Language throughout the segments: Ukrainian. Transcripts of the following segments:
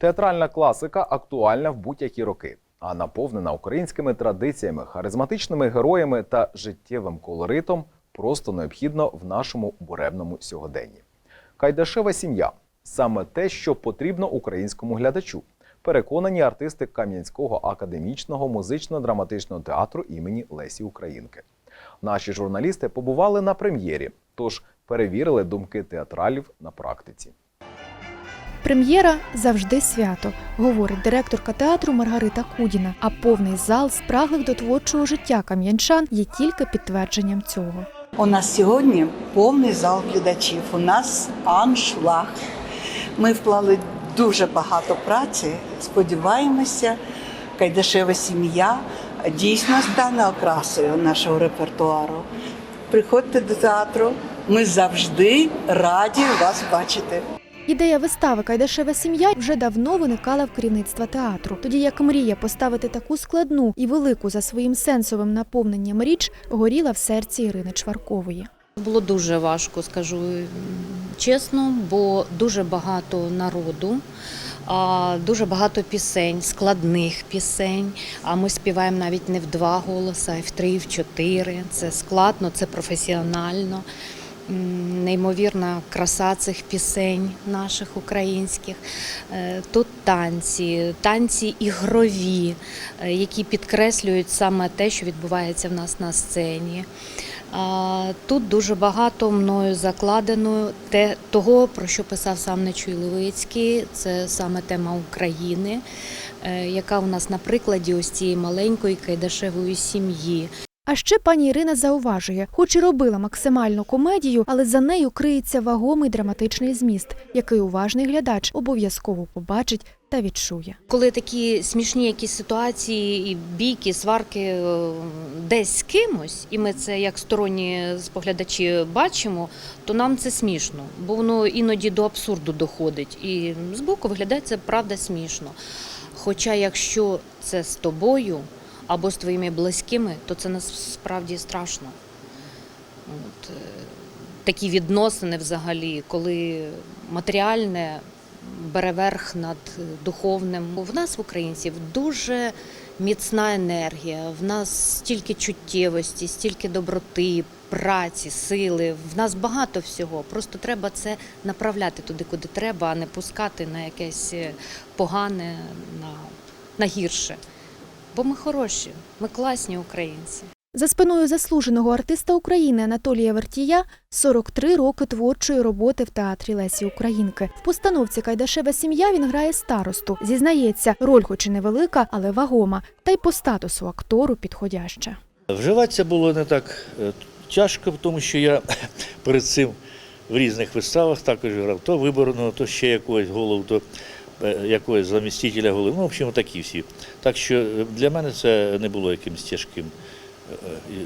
Театральна класика актуальна в будь-які роки, а наповнена українськими традиціями, харизматичними героями та життєвим колоритом просто необхідно в нашому буремному сьогоденні. Кайдашева сім'я саме те, що потрібно українському глядачу. Переконані артисти Кам'янського академічного музично-драматичного театру імені Лесі Українки. Наші журналісти побували на прем'єрі, тож перевірили думки театралів на практиці. Прем'єра завжди свято, говорить директорка театру Маргарита Кудіна. А повний зал спраглих до творчого життя кам'янчан є тільки підтвердженням цього. У нас сьогодні повний зал глядачів. У нас аншлаг. Ми вклали дуже багато праці. Сподіваємося, Кайдашева сім'я дійсно стане окрасою нашого репертуару. Приходьте до театру. Ми завжди раді вас бачити. Ідея вистави Кайдашева сім'я вже давно виникала в керівництва театру. Тоді як мрія поставити таку складну і велику за своїм сенсовим наповненням річ горіла в серці Ірини Чваркової. Було дуже важко, скажу чесно, бо дуже багато народу, дуже багато пісень, складних пісень. А ми співаємо навіть не в два голоса, а в три, в чотири. Це складно, це професіонально. Неймовірна краса цих пісень наших українських. Е, Тут танці, танці ігрові, е, які підкреслюють саме те, що відбувається в нас на сцені. Тут дуже багато мною закладено те, того, про що писав сам Нечуй Левицький. Це саме тема України, е, яка у нас на прикладі ось цієї маленької кайдашевої сім'ї. А ще пані Ірина зауважує, хоч і робила максимальну комедію, але за нею криється вагомий драматичний зміст, який уважний глядач обов'язково побачить та відчує. Коли такі смішні якісь ситуації, і бійки, сварки е, десь з кимось, і ми це як сторонні споглядачі бачимо, то нам це смішно, бо воно іноді до абсурду доходить. І збоку виглядає це правда смішно. Хоча якщо це з тобою або з твоїми близькими, то це насправді страшно. От, е, такі відносини взагалі, коли матеріальне бере верх над духовним. В нас, в українців, дуже міцна енергія, в нас стільки чуттєвості, стільки доброти, праці, сили. В нас багато всього. Просто треба це направляти туди, куди треба, а не пускати на якесь е, погане, на, на гірше. Бо ми хороші, ми класні українці. За спиною заслуженого артиста України Анатолія Вертія 43 роки творчої роботи в театрі Лесі Українки. В постановці Кайдашева сім'я він грає старосту. Зізнається, роль хоч і невелика, але вагома, та й по статусу актору підходяща. Вживатися було не так е, тяжко, тому що я перед цим в різних виставах також грав то виборного, то ще якогось голову, то якогось замістителя голови. Ну, в общем, такі всі. Так що е, для мене це не було якимось тяжким е, е,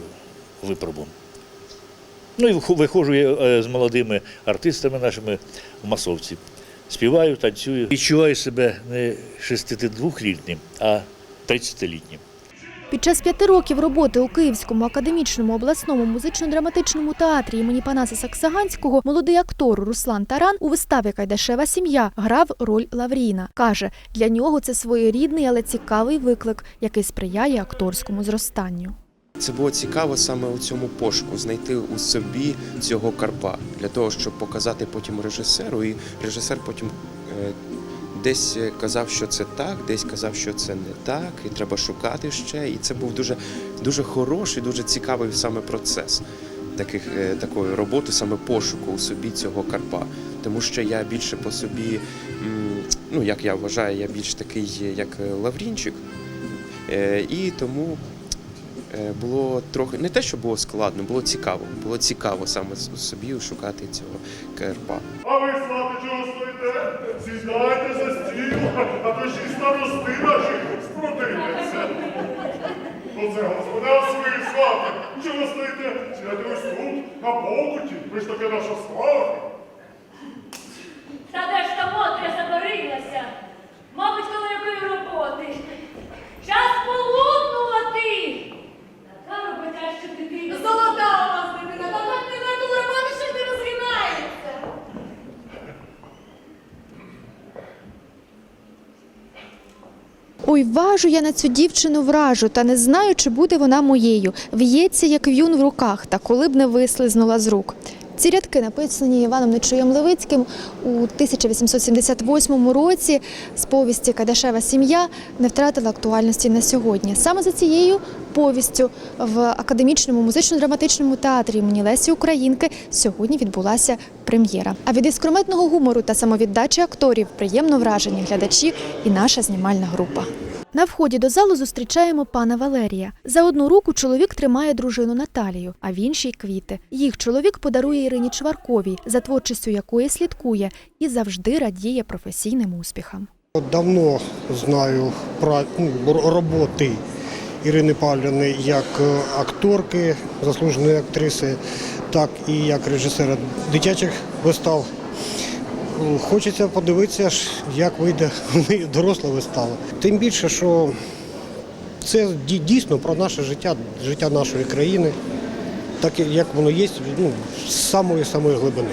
випробом. Ну і виходжу я е, з молодими артистами нашими в масовці. Співаю, танцюю. Відчуваю себе не 62-літнім, а 30-літнім. Під час п'яти років роботи у Київському академічному обласному музично-драматичному театрі імені Панаса Саксаганського молодий актор Руслан Таран у виставі Кайдашева сім'я грав роль Лавріна. Каже, для нього це своєрідний, але цікавий виклик, який сприяє акторському зростанню. Це було цікаво саме у цьому пошуку знайти у собі цього карпа для того, щоб показати потім режисеру. І режисер потім е, десь казав, що це так, десь казав, що це не так, і треба шукати ще. І це був дуже, дуже хороший, дуже цікавий саме процес таких, е, такої роботи, саме пошуку у собі цього карпа. Тому що я більше по собі, ну як я вважаю, я більш такий, як Лаврінчик. Е, І тому е, було трохи не те, що було складно, було цікаво. Було цікаво саме собі шукати цього КРПа. А ви, свати, чого стоїте? Сідайте за стіл, а то ще й старости наші спротивляться. Ну це, господи, а ви, свати, чого стоїте? Сідайте ось тут, на покуті, ви ж таки наша слава. Та де ж та мотря забарилася? Мабуть, коли якої роботи. Час полуднувати. Така роботяща дитина. Золота у вас дитина, та так не на ту роботу, що не розгинається. Ой, важу я на цю дівчину вражу, та не знаю, чи буде вона моєю. В'ється, як в'юн в руках, та коли б не вислизнула з рук. Ці рядки написані Іваном Нечуєм Левицьким у 1878 році з повісті Кадашева сім'я не втратила актуальності на сьогодні. Саме за цією повістю в академічному музично-драматичному театрі імені Лесі Українки сьогодні відбулася прем'єра. А від іскрометного гумору та самовіддачі акторів приємно вражені глядачі і наша знімальна група. На вході до залу зустрічаємо пана Валерія. За одну руку чоловік тримає дружину Наталію, а в іншій квіти. Їх чоловік подарує Ірині Чварковій, за творчістю якої слідкує і завжди радіє професійним успіхам. Давно знаю ну, роботи Ірини Павлівни як е, акторки, заслуженої актриси, так і як режисера дитячих вистав. Хочеться подивитися, як вийде доросла вистава. Тим більше, що це дійсно про наше життя, життя нашої країни, так як воно є ну, з самої самої глибини.